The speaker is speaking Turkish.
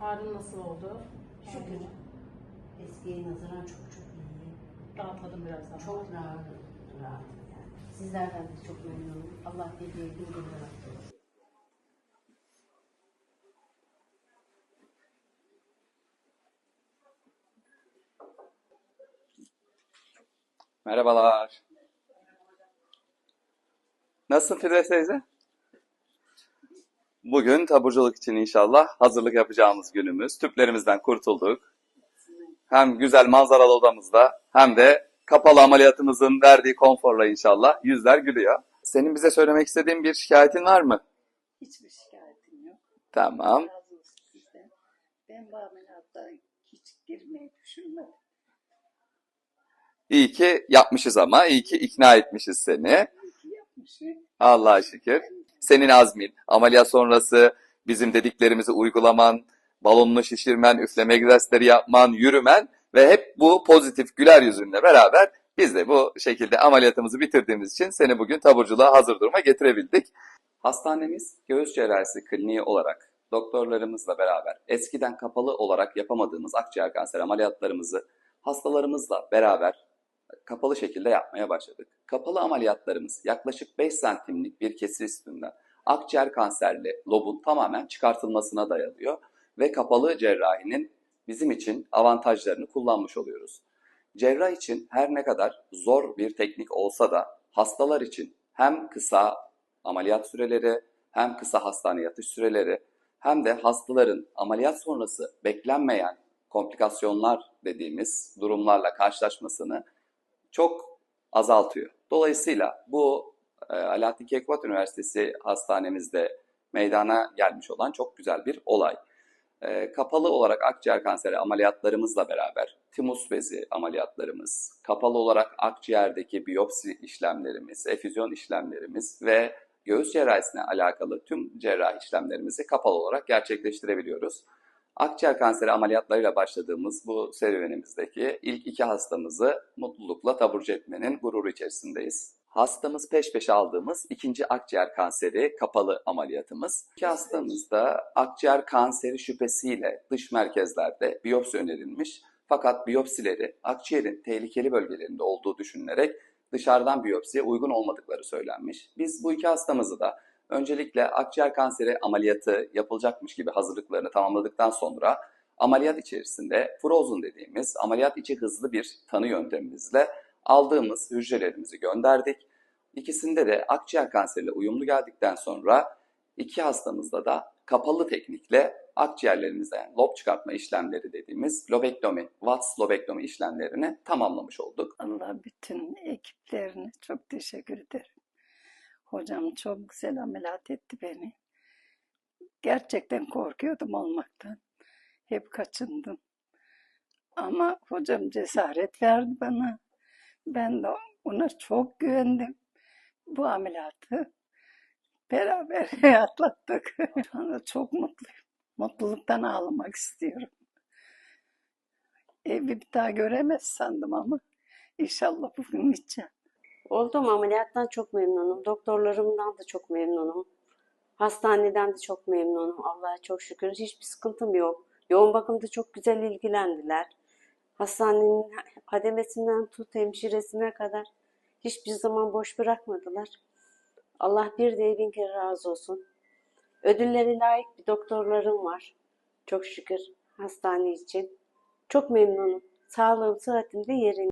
Ağrın nasıl oldu? Şükür. Eskiye nazaran çok çok iyi. Rahatladım biraz daha. Çok rahat, rahat yani. Sizlerden de çok memnunum. Allah dediği gibi rahat Merhabalar. Nasılsın Firdevs teyze? Bugün taburculuk için inşallah hazırlık yapacağımız günümüz. Tüplerimizden kurtulduk. Hem güzel manzaralı odamızda hem de kapalı ameliyatımızın verdiği konforla inşallah yüzler gülüyor. Senin bize söylemek istediğin bir şikayetin var mı? Hiçbir şikayetim yok. Tamam. Razı olsun sizden. Ben bu ameliyatta hiç girmeyi düşünmedim. İyi ki yapmışız ama iyi ki ikna etmişiz seni. İyi ki yapmışım. Allah'a şükür. Senin azmin, ameliyat sonrası bizim dediklerimizi uygulaman, balonunu şişirmen, üfleme egzersizleri yapman, yürümen ve hep bu pozitif güler yüzünle beraber biz de bu şekilde ameliyatımızı bitirdiğimiz için seni bugün taburculuğa hazır duruma getirebildik. Hastanemiz göğüs cerrahisi kliniği olarak doktorlarımızla beraber eskiden kapalı olarak yapamadığımız akciğer kanseri ameliyatlarımızı hastalarımızla beraber kapalı şekilde yapmaya başladık. Kapalı ameliyatlarımız yaklaşık 5 santimlik bir kesir üstünden akciğer kanserli lobun tamamen çıkartılmasına dayanıyor ve kapalı cerrahinin bizim için avantajlarını kullanmış oluyoruz. Cerrah için her ne kadar zor bir teknik olsa da hastalar için hem kısa ameliyat süreleri hem kısa hastane yatış süreleri hem de hastaların ameliyat sonrası beklenmeyen komplikasyonlar dediğimiz durumlarla karşılaşmasını çok azaltıyor. Dolayısıyla bu e, Alaaddin Keykubat Üniversitesi hastanemizde meydana gelmiş olan çok güzel bir olay. E, kapalı olarak akciğer kanseri ameliyatlarımızla beraber timus bezi ameliyatlarımız, kapalı olarak akciğerdeki biyopsi işlemlerimiz, efüzyon işlemlerimiz ve göğüs cerrahisine alakalı tüm cerrahi işlemlerimizi kapalı olarak gerçekleştirebiliyoruz. Akciğer kanseri ameliyatlarıyla başladığımız bu serüvenimizdeki ilk iki hastamızı mutlulukla taburcu etmenin gururu içerisindeyiz. Hastamız peş peşe aldığımız ikinci akciğer kanseri kapalı ameliyatımız. İki hastamız da akciğer kanseri şüphesiyle dış merkezlerde biyopsi önerilmiş. Fakat biyopsileri akciğerin tehlikeli bölgelerinde olduğu düşünülerek dışarıdan biyopsiye uygun olmadıkları söylenmiş. Biz bu iki hastamızı da öncelikle akciğer kanseri ameliyatı yapılacakmış gibi hazırlıklarını tamamladıktan sonra ameliyat içerisinde frozen dediğimiz ameliyat içi hızlı bir tanı yöntemimizle aldığımız hücrelerimizi gönderdik. İkisinde de akciğer kanseriyle uyumlu geldikten sonra iki hastamızda da kapalı teknikle akciğerlerimizden lob çıkartma işlemleri dediğimiz lobektomi, Watts lobektomi işlemlerini tamamlamış olduk. Allah bütün ekiplerine çok teşekkür ederim. Hocam çok güzel ameliyat etti beni. Gerçekten korkuyordum olmaktan. Hep kaçındım. Ama hocam cesaret verdi bana. Ben de ona çok güvendim. Bu ameliyatı beraber atlattık. Şu anda çok mutluyum. Mutluluktan ağlamak istiyorum. Evi bir daha göremez sandım ama inşallah bugün gideceğim. Olduğum ameliyattan çok memnunum. Doktorlarımdan da çok memnunum. Hastaneden de çok memnunum. Allah'a çok şükür. Hiçbir sıkıntım yok. Yoğun bakımda çok güzel ilgilendiler. Hastanenin hademesinden tut hemşiresine kadar hiçbir zaman boş bırakmadılar. Allah bir de bin kere razı olsun. Ödülleri layık bir doktorlarım var. Çok şükür hastane için. Çok memnunum. Sağlığım, sıhhatim de yerinde.